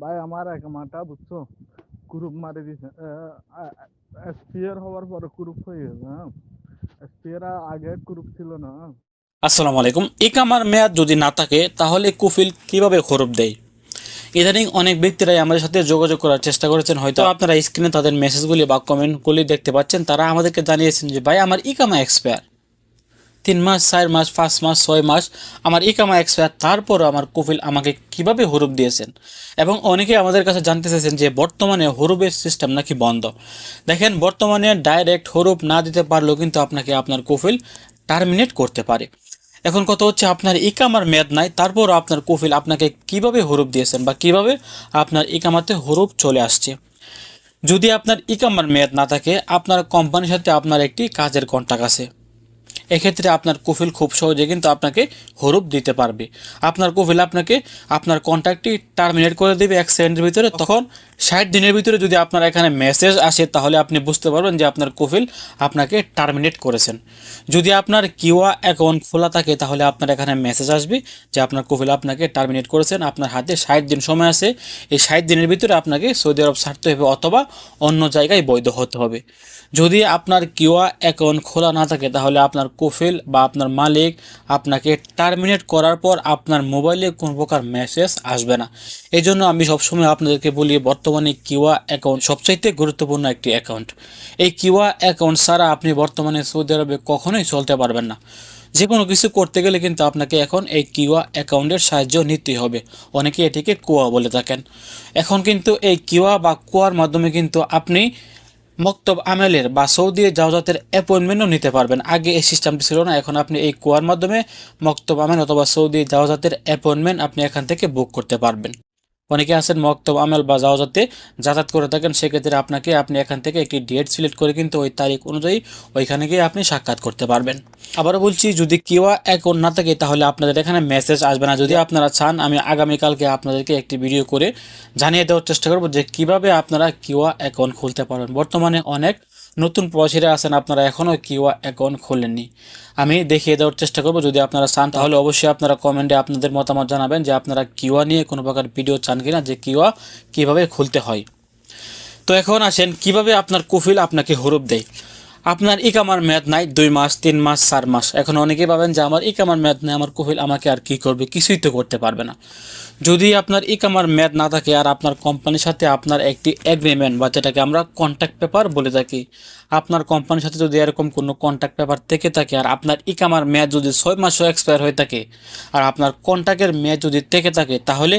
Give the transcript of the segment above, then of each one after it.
ভাই আমার একামাটা বুঝছ? গ্রুপ মারি দিছে। এসপিআর হওয়ার পরে গ্রুপ হয়ে গেছে হ্যাঁ? আগে গ্রুপ ছিল না। আসসালামু আলাইকুম। ইকামার মেয়াদ যদি না থাকে তাহলে কুফিল কীভাবে হরফ দেয়? ইদানিং অনেক ব্যক্তিরাই আমাদের সাথে যোগাযোগ করার চেষ্টা করেছেন। হয়তো আপনারা স্ক্রিনে তাদের মেসেজগুলি বা কমেন্টগুলি দেখতে পাচ্ছেন। তারা আমাদেরকে জানিয়েছেন যে ভাই আমার ইকামা এক্সপায়ার তিন মাস, চার মাস, পাঁচ মাস, ছয় মাস আমার ইকামা এক্সপায়ার তারপরও আমার কুফিল আমাকে কীভাবে হরুপ দিয়েছেন? এবং অনেকে আমাদের কাছে জানতে চাইছেন যে বর্তমানে হরুপের সিস্টেম নাকি বন্ধ। দেখেন, বর্তমানে ডাইরেক্ট হরুপ না দিতে পারলেও কিন্তু আপনাকে আপনার কুফিল টার্মিনেট করতে পারে। এখন কথা হচ্ছে আপনার ইকামার মেয়াদ নাই, তারপরও আপনার কুফিল আপনাকে কীভাবে হরুপ দিয়েছেন বা কীভাবে আপনার ইকামাতে হরুপ চলে আসছে? যদি আপনার ইকামার মেয়াদ না থাকে, আপনার কোম্পানির সাথে আপনার একটি কাজের কন্ট্যাক্ট আছে। এক্ষেত্রে আপনার কুফিল খুব সহজে কিন্তু আপনাকে হরুপ দিতে পারবে। আপনার কুফিল আপনাকে আপনার কন্ট্যাক্টটি টার্মিনেট করে দেবে এক সেকেন্ডের ভিতরে। তখন ষাট দিনের ভিতরে যদি আপনার এখানে মেসেজ আসে তাহলে আপনি বুঝতে পারবেন যে আপনার কুফিল আপনাকে টার্মিনেট করেছেন। যদি আপনার কিউয়া অ্যাকাউন্ট খোলা থাকে তাহলে আপনার এখানে মেসেজ আসবে যে আপনার কুফিল আপনাকে টার্মিনেট করেছেন। আপনার হাতে ষাট দিন সময় আছে। এই ষাট দিনের ভিতরে আপনাকে সৌদি আরব ছাড়তে হবে অথবা অন্য জায়গায় বৈধ হতে হবে। যদি আপনার কিউয়া অ্যাকাউন্ট খোলা না থাকে তাহলে আপনার কুফিল বা আপনার মালিক আপনাকে টার্মিনেট করার পর আপনার মোবাইলে কোনো প্রকার মেসেজ আসবে না। এই জন্য আমি সবসময় আপনাদেরকে বলি, বর্তমানে কিউয়া অ্যাকাউন্ট সবচাইতে গুরুত্বপূর্ণ একটি অ্যাকাউন্ট এই কিউয়া অ্যাকাউন্ট ছাড়া আপনি বর্তমানে সৌদি আরবে কখনোই চলতে পারবেন না। যে কোনো কিছু করতে গেলে কিন্তু আপনাকে এখন এই কিউয়া অ্যাকাউন্টের সাহায্য নিতেই হবে। অনেকে এটিকে কুয়া বলে থাকেন। এখন কিন্তু এই কিউয়া বা কুয়ার মাধ্যমে কিন্তু আপনি মক্তব আমেলের বা সৌদি জাওজাতের অ্যাপয়েন্টমেন্টও নিতে পারবেন। আগে এই সিস্টেমটি ছিল না, এখন আপনি এই কুয়ার মাধ্যমে মক্তব আমেল অথবা সৌদি জাওজাতের অ্যাপয়েন্টমেন্ট আপনি এখান থেকে বুক করতে পারবেন। অনেকে আছেন মক্তব, আমেল বা জাওজাতে যাতায়াত করে থাকেন। সেক্ষেত্রে আপনাকে, আপনি এখান থেকে একটি ডেট সিলেক্ট করে কিন্তু ওই তারিখ অনুযায়ী ওইখানে গিয়ে আপনি সাক্ষাৎ করতে পারবেন। আবারও বলছি, যদি কিওয়া অ্যাকাউন্ট না থাকে তাহলে আপনাদের এখানে মেসেজ আসবে না। যদি আপনারা চান, আমি আগামীকালকে আপনাদেরকে একটি ভিডিও করে জানিয়ে দেওয়ার চেষ্টা করব যে কীভাবে আপনারা কিওয়া অ্যাকাউন্ট খুলতে পারবেন। বর্তমানে অনেক নতুন প্রবাসীরা আছেন, আপনারা এখনও কিউ অ্যাকাউন্ট খোলেননি। আমি দেখিয়ে দেওয়ার চেষ্টা করব, যদি আপনারা চান, তাহলে অবশ্যই আপনারা কমেন্টে আপনাদের মতামত জানাবেন যে আপনারা কিউয়া নিয়ে কোনো প্রকার ভিডিও চান কিনা, যে কিউয়া কীভাবে খুলতে হয়। তো এখন আসেন, কীভাবে আপনার কুফিল আপনাকে হরুপ দেয়? আপনার ইকামার মেয়াদ নাই, দুই মাস, তিন মাস, চার মাস। এখন অনেকে ভাবেন যে আমার ইকামার মেয়াদ নেই, আমার কোহিল আমাকে আর কি করবে? কিছুই তো করতে পারবে না। যদি আপনার ইকামার মেয়াদ না থাকে আর আপনার কোম্পানির সাথে আপনার একটি এগ্রিমেন্ট বা যেটাকে আমরা কন্ট্যাক্ট পেপার বলে থাকি, আপনার কোম্পানির সাথে যদি এরকম কোনো কন্ট্যাক্ট পেপার থেকে থাকে আর আপনার ইকামার মেয়াদ যদি ছয় মাসও এক্সপায়ার হয়ে থাকে আর আপনার কন্ট্যাক্টের মেয়াদ যদি থেকে থাকে, তাহলে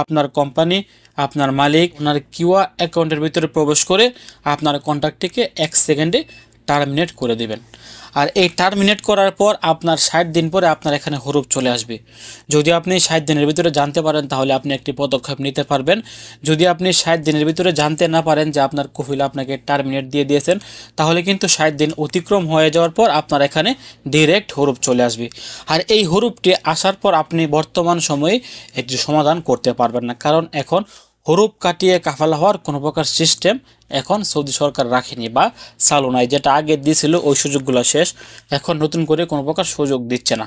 আপনার কোম্পানি, আপনার মালিক, আপনার কিউয়া অ্যাকাউন্টের ভিতরে প্রবেশ করে আপনার কন্ট্যাক্টটিকে এক সেকেন্ডে টার্মিনেট করে দিবেন। আর এই টার্মিনেট করার পর আপনার ষাট দিন পরে আপনার এখানে হরুপ চলে আসবে। যদি আপনি ষাট দিনের ভিতরে জানতে পারেন, তাহলে আপনি একটি পদক্ষেপ নিতে পারবেন। যদি আপনি ষাট দিনের ভিতরে জানতে না পারেন যে আপনার কফিল আপনাকে টার্মিনেট দিয়ে দিয়েছেন, তাহলে কিন্তু ষাট দিন অতিক্রম হয়ে যাওয়ার পর আপনার এখানে ডিরেক্ট হরুপ চলে আসবে। আর এই হরুপটি আসার পর আপনি বর্তমান সময়ে একটি সমাধান করতে পারবেন না। কারণ এখন হরুপ কাটিয়ে কাফালা হওয়ার কোনো প্রকার সিস্টেম এখন সৌদি সরকার রাখেনি বা চালু নাই, যেটা আগে দিয়েছিল, ওই সুযোগগুলো শেষ। এখন নতুন করে কোনো প্রকার সুযোগ দিচ্ছে না।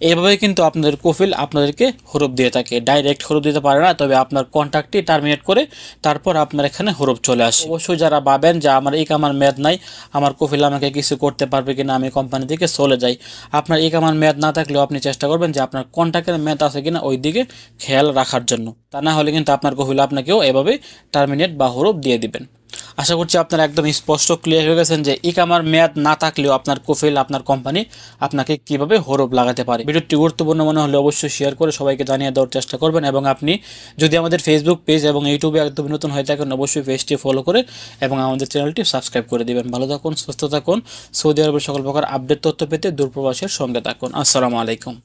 এইভাবে কিন্তু আপনাদের কফিল আপনাদেরকে হরুপ দিয়ে থাকে। ডাইরেক্ট হরফ দিতে পারে না, তবে আপনার কন্ট্যাক্টটি টার্মিনেট করে তারপর আপনার এখানে হরুপ চলে আসে। অবশ্যই যারা ভাবেন যে আমার এই কামার মেয়াদ নাই, আমার কফিল আমাকে কিছু করতে পারবে কিনা, আমি কোম্পানি থেকে চলে যাই। আপনার এই কামার মেয়াদ না থাকলেও আপনি চেষ্টা করবেন যে আপনার কন্ট্যাক্টের মেয়াদ আছে কিনা ওই দিকে খেয়াল রাখার জন্য। তা না হলে কিন্তু আপনার কফিল আপনাকেও এভাবে টার্মিনেট বা হরুপ দিয়ে দিবেন। আশা করছি আপনারা একদম স্পষ্ট ক্লিয়ার হয়ে গেছেন যে ইকামার মেয়াদ না থাকলেও আপনার কোফিল আপনার কোম্পানি আপনাকে কীভাবে হরফ লাগাতে পারে। ভিডিওটি গুরুত্বপূর্ণ মনে হলে অবশ্যই শেয়ার করে সবাইকে জানিয়ে দেওয়ার চেষ্টা করবেন এবং আপনি যদি আমাদের ফেসবুক পেজ এবং ইউটিউবে একদম নতুন হয়ে থাকেন, অবশ্যই পেজটি ফলো করে এবং আমাদের চ্যানেলটি সাবস্ক্রাইব করে দিবেন। ভালো থাকুন, সুস্থ থাকুন। সৌদি আরবের সকল প্রকার আপডেট তথ্য পেতে দূরপ্রবাসের সঙ্গে থাকুন। আসসালামু আলাইকুম।